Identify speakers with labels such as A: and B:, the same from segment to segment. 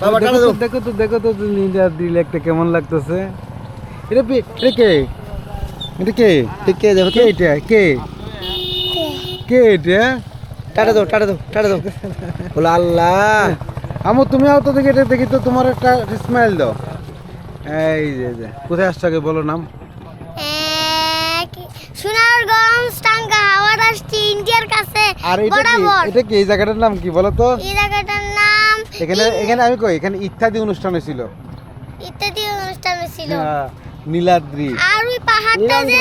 A: বাবা
B: দেখো তো,
A: দাও।
B: দেখো তো দেখো তো নিন্দা দিলে একটা কেমন লাগতেছে। এটা পি- এটা কে? এটা কে?
A: ঠিক কে? দেখো
B: কে এটা? কে? কে এটা?
A: টাটা দাও টাটা দাও টাটা দাও। বলো আল্লাহ।
B: আমু তুমি আও তো দেখি এটা দেখি তো তোমার একটা স্মাইল দাও। এই যে যে কোথায় আসছো আগে বলো নাম?
C: সোনারগঞ্জ টাঙ্গা হাওড় আসছি ইন্ডিয়ার কাছে
B: আর এটা কি? এটা কি? এই জায়গাটার নাম কি বলো তো?
C: এই জায়গাটার নাম
B: এখানে এখানে আমি কই? এখানে ইত্যাদি অনুষ্ঠান হয়েছিল।
C: ইত্যাদি অনুষ্ঠান ছিল
B: হ্যাঁ, নীলাদ্রি।
C: আর ওই পাহাড়টা যে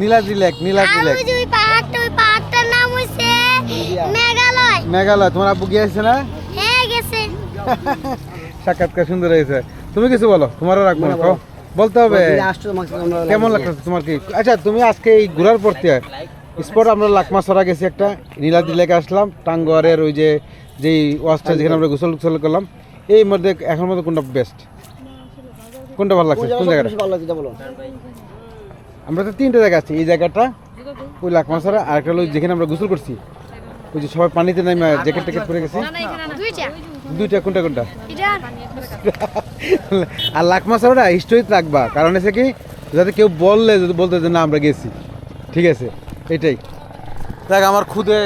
B: নীলাদ্রি লেক নীলাদ্রি লেক।
C: যে ওই পাহাড়টা ওই পাহাড়টার নাম হইছে মেঘালয়।
B: মেঘালয় তোমার আব্বু গিয়েছে না?
C: হ্যাঁ গেছে।
B: সাক্ষাৎকার সুন্দর হয়েছে। তুমি কিছু বলো তোমারও রাখব না। বলতে হবে
A: আসছো তোমাকে
B: কেমন লাগতেছে তোমার কি? আচ্ছা তুমি আজকে এই ঘোরার পড়তে স্পট আমরা লাকমা সরা গেছি একটা, নীলাদ্রি লেকে আসলাম টাঙ্গরের ওই যে, যেই ওয়াশটা যেখানে আমরা গোসল গোসল করলাম, এই মধ্যে এখন মধ্যে কোনটা বেস্ট কোনটা ভালো লাগছে? কোন জায়গাটা? আমরা তো তিনটে জায়গা আছি, এই জায়গাটা, ওই লাকমা সরা আর একটা যেখানে আমরা গোসল করছি। ওই যে সবাই পানিতে নামে জ্যাকেট ট্যাকেট পরে গেছি।
C: দুইটা,
B: কোনটা কোনটা? আর লাখ মাসাটা হিস্টোরিতে রাখবা, কারণ হচ্ছে কি, যাতে কেউ বললে, যদি বলতে যে না, আমরা গেছি। ঠিক আছে? এটাই। দেখ আমার খুদে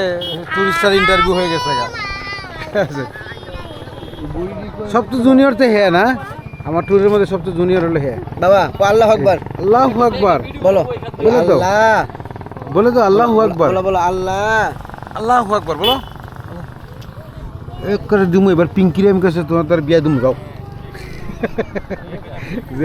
B: টুরিস্টার ইন্টারভিউ হয়ে গেছে। সব তো জুনিয়র তো হ্যাঁ না? আমার ট্যুরের মধ্যে সব তো জুনিয়র হলো হ্যাঁ।
A: বাবা আল্লাহ আকবার।
B: আল্লাহ আকবার।
A: বলো।
B: বলো তো।
A: আল্লাহ।
B: বলে তো আল্লাহ আকবার।
A: বলো বলো আল্লাহ।
B: আল্লাহ আকবার বলো। এক করে দিমু এবার পিঙ্কিরে আমি কাছে তোমার তার বিয়া দিমু গাও